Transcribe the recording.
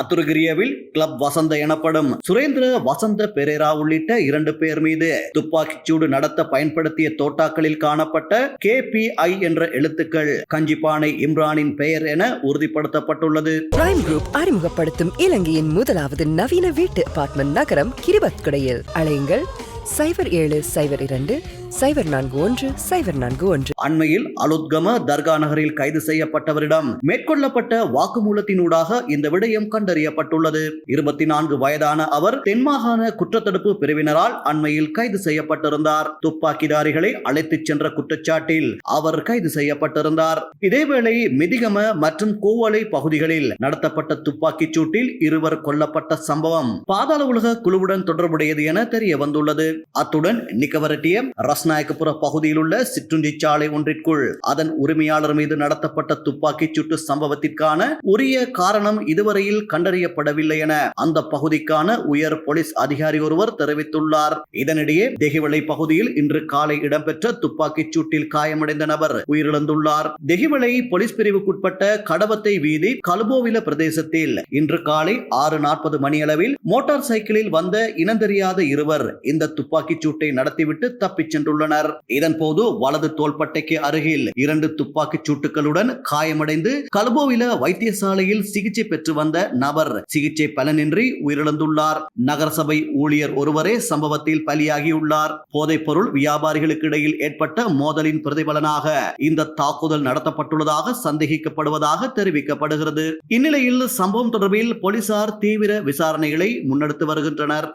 அத்துருகிரியவில் club வசந்த எனப்படும் சுரேந்திர வசந்த பெரேரா உள்ளிட்ட இரண்டு பேர் மீது துப்பாக்கிச்சூடு நடத்த பயன்படுத்திய தோட்டாக்களில் காணப்பட்ட கே என்ற எழுத்துக்கள் கஞ்சிப்பானை இம்ரானின் பெயர் என உறுதிப்படுத்தப்பட்டுள்ளது. பிரைம் குரூப் அறிமுகப்படுத்தும் இலங்கையின் முதலாவது நவீன வீட்டு அபார்ட்மெண்ட் நகரம் கிரிபத்குடையில். அலையுங்கள். சைபர் ஏழு சைபர் இரண்டு சைபர் நான்கு ஒன்று சைபர் நான்கு ஒன்று. அண்மையில் அலுத்கம தர்கா நகரில் கைது செய்யப்பட்டவரிடம் மேற்கொள்ளப்பட்ட வாக்குமூலத்தினூடாக இந்த விடயம் கண்டறியப்பட்டுள்ளது. இருபத்தி நான்கு வயதான அவர் தென்மாகாண குற்றத்தடுப்பு பிரிவினரால் அண்மையில் கைது செய்யப்பட்டிருந்தார். துப்பாக்கிதாரிகளை அழைத்துச் சென்ற குற்றச்சாட்டில் அவர் கைது செய்யப்பட்டிருந்தார். இதேவேளை மிதிகம மற்றும் கோவளை பகுதிகளில் நடத்தப்பட்ட துப்பாக்கிச் சூட்டில் இருவர் கொல்லப்பட்ட சம்பவம் பாதாள உலக குழுவுடன் தொடர்புடையது என தெரிய வந்துள்ளது அத்துடன் நிக்கவரட்டிய ரஸ்நாயக்கபுர பகுதியில் உள்ள சிற்றுண்டி சாலை ஒன்றிற்குள் அதன் உரிமையாளர் மீது நடத்தப்பட்ட துப்பாக்கிச் சூட்டு சம்பவத்திற்கான உரிய காரணம் இதுவரையில் கண்டறியப்படவில்லை என அந்த பகுதிக்கான உயர் போலீஸ் அதிகாரி ஒருவர் தெரிவித்துள்ளார். இதனிடையே தெகிவளை பகுதியில் இன்று காலை இடம்பெற்ற துப்பாக்கிச் சூட்டில் காயமடைந்த நபர் உயிரிழந்துள்ளார். தெகிவளை போலீஸ் பிரிவுக்குட்பட்ட கடவத்தை வீதி கலுபோவில பிரதேசத்தில் இன்று காலை ஆறு நாற்பது மணியளவில் மோட்டார் சைக்கிளில் வந்த இனந்தெரியாத இருவர் இந்த துப்பாக்கிச் சூட்டை நடத்திவிட்டு தப்பிச் சென்றுள்ளனர். இதன்போது வலது தோள்பட்டைக்கு அருகில் இரண்டு துப்பாக்கிச் சூட்டுகளுடன் காயமடைந்து கல்போவில வைத்தியசாலையில் சிகிச்சை பெற்று வந்த நபர் சிகிச்சை பலனின்றி உயிரிழந்துள்ளார். நகரசபை ஊழியர் ஒருவரே சம்பவத்தில் பலியாகியுள்ளார். போதைப் பொருள் வியாபாரிகளுக்கு இடையில் ஏற்பட்ட மோதலின் பிரதிபலனாக இந்த தாக்குதல் நடத்தப்பட்டுள்ளதாக சந்தேகிக்கப்படுவதாக தெரிவிக்கப்படுகிறது. இந்நிலையில் சம்பவம் தொடர்பில் போலீசார் தீவிர விசாரணைகளை முன்னெடுத்து வருகின்றனர்.